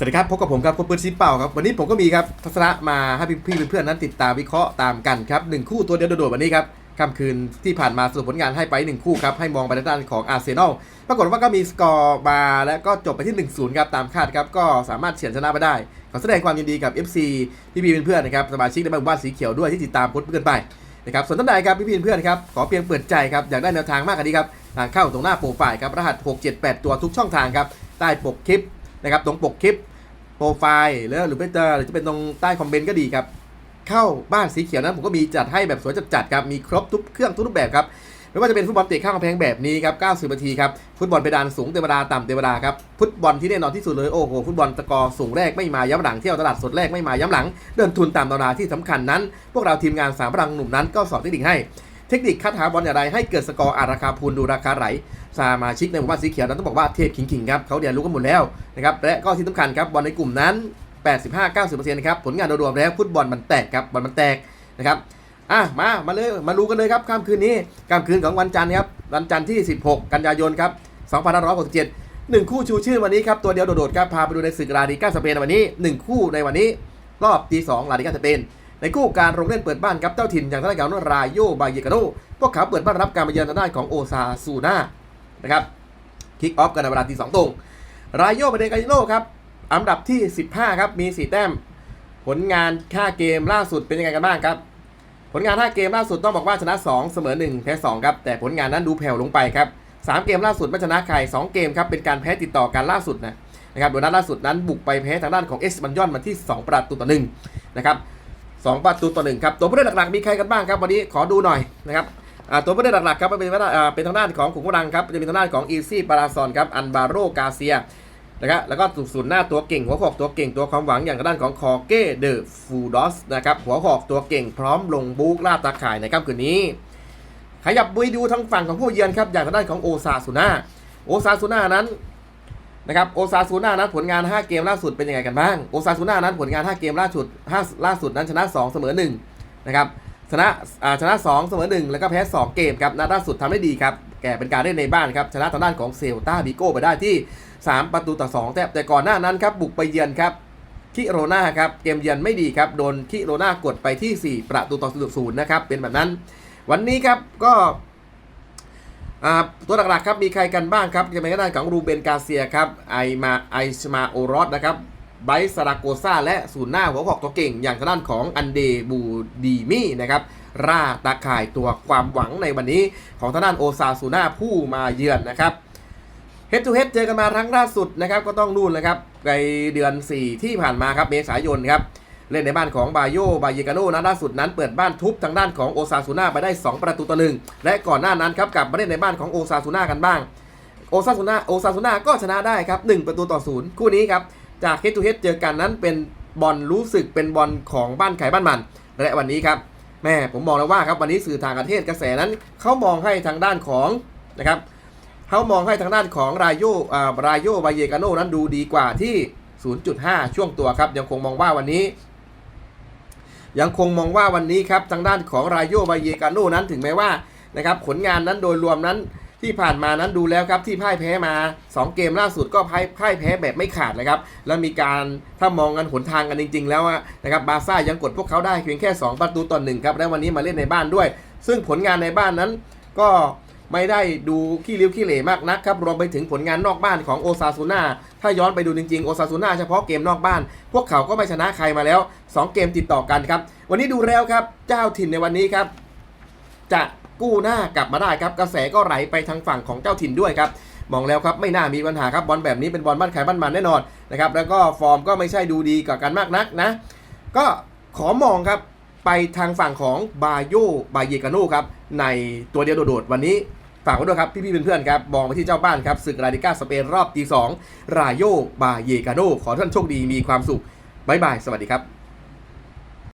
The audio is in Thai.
สวัสดีครับ พบกับผมครับคุณปืนซีเป่าครับ วันนี้ผมก็มีครับทัศนะมาให้พี่เพื่อนๆนั้นติดตามวิเคราะห์ตามกันครับหนึ่งคู่ตัวเดียวโดดๆวันนี้ครับค่ำคืนที่ผ่านมาสรุปผลงานให้ไปหนึ่งคู่ครับ ให้มองไปทางด้านของอาร์เซนอลปรากฏว่าก็มีสกอร์มาและก็จบไปที่ 1-0 ครับ ตามคาดครับ ก็สามารถเฉือนชนะไปได้ ขอแสดงความยินดีกับ FC พี่ๆเพื่อนๆนะครับสมาชิกในหมู่บ้านสีเขียวด้วยที่ติดตามพุทธเพื่อนไปนะครับส่วนท่านใดครับพี่ๆเพื่อนๆครับขอเพียงเปิดใจครับอยากได้แนวทางมากกว่านี้ครับทางเข้าตรงหน้าโปรไฟล์ครับรหัส 678 ตัวทุกช่องทางครับใต้ปกคลิป นะครับตรงปกคลิปโปรไฟล์แล้วหรือไม่เจอหรือจะเป็นตรงใต้คอมเมนต์ก็ดีครับ เข้าบ้านสีเขียวนั้นผมก็มีจัดให้แบบสวยจัดๆครับมีครบทุกเครื่องทุกรูปแบบครับไม่ว่าจะเป็นฟุตบอลเตะข้างกำแพงแบบนี้ครับ 90 นาทีครับ ฟุตบอลเพดานสูงเต็มเวลาต่ำเต็มเวลาครับ ฟุตบอลที่แน่นอนที่สุดเลย โอ้โห ฟุตบอลตะกอสูงแรกไม่มาย้ำหลัง เที่ยวตลาดสดแรกไม่มาย้ำหลัง เดินทุนตามตำราที่สำคัญนั้น พวกเราทีมงานสามพลังหนุ่มนั้นก็สอนเทคนิคให้ เทคนิคคัดหาบอลอย่างไรให้เกิดสกอร์อาราคาพูนดูราคาไหลสมาชิกในหมู่บ้านสีเขียวนั้นต้องบอกว่าเทพขิงๆครับเขาเรียนรู้กันหมดแล้วนะครับและก็ที่สำคัญครับบอลในกลุ่มนั้น 85-90%นะครับผลงานโดยรวมแล้วฟุตบอลมันแตกครับบอลมันแตกนะครับอะมามาเลยมารู้กันเลยครับค่ำคืนนี้ค่ำคืนของวันจันทร์ครับวันจันทร์ที่ 16 กันยายนครับ2567หนึ่งคู่ชูชื่อวันนี้ครับตัวเดียวโดดๆครับพาไปดูในศึกลาลิก้าสเปนวันนี้หนึ่งคู่ในวันนี้รอบตีสองลาลิก้าสเปน ในคู่การลงเล่นเปิดบ้านครับเจ้าถิ่นอย่างทางด้านของรายโยบายเยกาโนพวกเขาเปิดบ้านรับการมาเยือนทางด้านของโอซาซูน่านะครับคิกออฟกันในเวลาตีสองตรงรายโยบายเกาโนครับอันดับที่ 15 ครับมี 4 แต้ม ผลงาน5เกมล่าสุดเป็นยังไงกันบ้างครับ ผลงาน5เกมล่าสุดต้องบอกว่าชนะ 2 เสมอ 1 แพ้ 2 ครับ แต่ผลงานนั้นดูแผ่วลงไปครับ 3 เกมล่าสุดไม่ชนะใคร 2 เกมครับ เป็นการแพ้ติดต่อกันล่าสุดนะนะครับโดยนัดล่าสุดนั้นบุกไปแพ้ทางด้านของเอสบันยอนมาที่ 2 ประตูต่อหนึ่งนะครับ สองประตูต่อหนึ่งครับตัวผู้เล่นหลักๆมีใครกันบ้างครับวันนี้ขอดูหน่อยนะครับตัวผู้เล่นหลักๆครับเป็นเป็นทางด้านของขุนกำลังครับจะมีทางด้านของอีซี่ปาราซอนครับอันบาโรกาเซียนะครับแล้วก็ศูนย์หน้าตัวเก่งหัวหอกตัวเก่งตัวความหวังอย่างด้านของคอเก้เดอฟูดอสนะครับหัวหอกตัวเก่งพร้อมลงบูกล่าตาข่ายในค่ำคืนนี้ ขยับไปดูทางฝั่งของผู้เยือนครับอย่างด้านของโอซาซูน่าโอซาซูน่านั้น นะครับโอซาซูน่านั้นผลงาน 5 เกมล่าสุดเป็นยังไงกันบ้างโอซาซูน่านั้นผลงาน 5 เกมล่าสุด5ล่าสุดนั้นชนะ 2 เสมอ1นะครับชนะชนะ 2 เสมอ 1 แล้วก็แพ้ 2 เกมครับนัดล่าสุดทำได้ดีครับแกเป็นการเล่นในบ้านครับชนะทางด้านของเซลตาบิโก้ไปได้ที่ 3 ประตูต่อ 2 แต่แต่ก่อนหน้านั้นครับบุกไปเยือนครับคิโรนาครับเกมเยือนไม่ดีครับโดนคิโรนากดไปที่ 4 ประตูต่อศูนย์นะครับเป็นแบบนั้น วันนี้ครับก็ ตัวหลักๆครับมีใครกันบ้างครับจะเป็นทางด้านของรูเบนกาเซียครับไอมาไอชมาโอรอสนะครับไบรท์ซาราโกซาและศูนย์หน้าหัวหอกตัวเก่ง อย่างทางด้านของอันเดบูดีมี่นะครับราตาข่ายตัวความหวังในวันนี้ของทางด้านโอซาซูน่าผู้มาเยือนนะครับเฮดทูเฮดเจอกันมาครั้งล่าสุดนะครับก็ต้องนู่นเลยครับในเดือน 4 ที่ผ่านมาครับเมษายนครับ เล่นในบ้านของบาโยบาเยกาโนนะล่าสุดนั้นเปิดบ้านทุบทางด้านของโอซาซูน่าไปได้ 2 ประตูต่อหนึ่งและก่อนหน้านั้นครับกลับมาเล่นในบ้านของโอซาซูน่ากันบ้าง โอซาซูน่าโอซาซูน่าก็ชนะได้ครับ1ประตูต่อศูนย์คู่นี้ครับจากเฮดทูเฮดเจอกันนั้นเป็นบอลรู้สึกเป็นบอลของบ้านไข่บ้านมัน และวันนี้ครับแม่ผมมองแล้วว่าครับวันนี้สื่อทางประเทศกระแสนั้นเขามองให้ทางด้านของนะครับเขามองให้ทางด้านของรายโยอ่ารายโยบาเยกาโนนั้นดูดีกว่าที่ 0.5 ช่วงตัวครับยังคงมองว่าวันนี้ ยังคงมองว่าวันนี้ครับทางด้านของรายโยบาเยกาโนนั้นถึงแม้ว่านะครับผลงานนั้นโดยรวมนั้นที่ผ่านมานั้นดูแล้วครับที่พ่ายแพ้มา 2 เกมล่าสุดก็พ่ายพ่ายแพ้แบบไม่ขาดเลยครับแล้วมีการถ้ามองกันหนทางกันจริง ๆ แล้วนะครับบาร์ซ่ายังกดพวกเขาได้เพียงแค่ 2 ประตูต่อหนึ่งครับและวันนี้มาเล่นในบ้านด้วย ซึ่งผลงานในบ้านนั้นก็ ไม่ได้ดูขี้ริ้วขี้เหร่มากนักครับ รวมไปถึงผลงานนอกบ้านของโอซาซูน่า ถ้าย้อนไปดูจริงๆ โอซาซูน่าเฉพาะเกมนอกบ้าน พวกเขาก็ไม่ชนะใครมาแล้ว 2 เกมติดต่อกันครับ วันนี้ดูแล้วครับ เจ้าถิ่นในวันนี้ครับ จะกู้หน้ากลับมาได้ครับ กระแสก็ไหลไปทางฝั่งของเจ้าถิ่นด้วยครับมองแล้วครับไม่น่ามีปัญหาครับบอลแบบนี้เป็นบอลบ้านใครบ้านมันแน่นอนนะครับแล้วก็ฟอร์มก็ไม่ใช่ดูดีกับกันมากนักนะ ก็ขอมองครับไปทางฝั่งของบาโยบาเยกาโนครับในตัวเดียวโดดๆวันนี้ ฝากไว้ด้วยครับพี่ๆเพื่อนๆครับมองไปที่เจ้าบ้านครับศึกราดิก้าสเปนรอบตีสองรายโยบาเยกาโนขอท่านโชคดีมีความสุขบ๊ายบายสวัสดีครับ